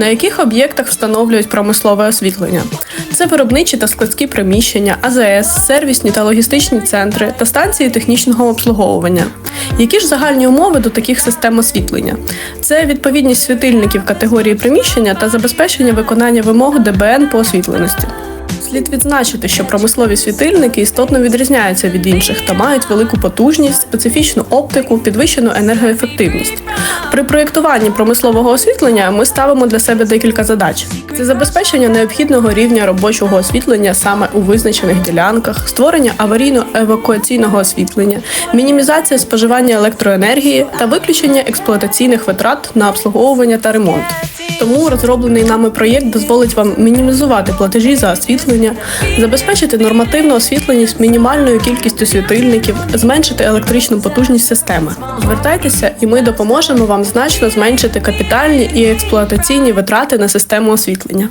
На яких об'єктах встановлюють промислове освітлення? Це виробничі та складські приміщення, АЗС, сервісні та логістичні центри та станції технічного обслуговування. Які ж загальні умови до таких систем освітлення? Це відповідність світильників категорії приміщення та забезпечення виконання вимог ДБН по освітленості. Слід відзначити, що промислові світильники істотно відрізняються від інших та мають велику потужність, специфічну оптику, підвищену енергоефективність. При проєктуванні промислового освітлення ми ставимо для себе декілька задач: це забезпечення необхідного рівня робочого освітлення саме у визначених ділянках, створення аварійно-евакуаційного освітлення, мінімізація споживання електроенергії та виключення експлуатаційних витрат на обслуговування та ремонт. Тому розроблений нами проєкт дозволить вам мінімізувати платежі за освітлення, забезпечити нормативну освітленість мінімальною кількістю світильників, зменшити електричну потужність системи. Звертайтеся, і ми допоможемо вам значно зменшити капітальні і експлуатаційні витрати на систему освітлення.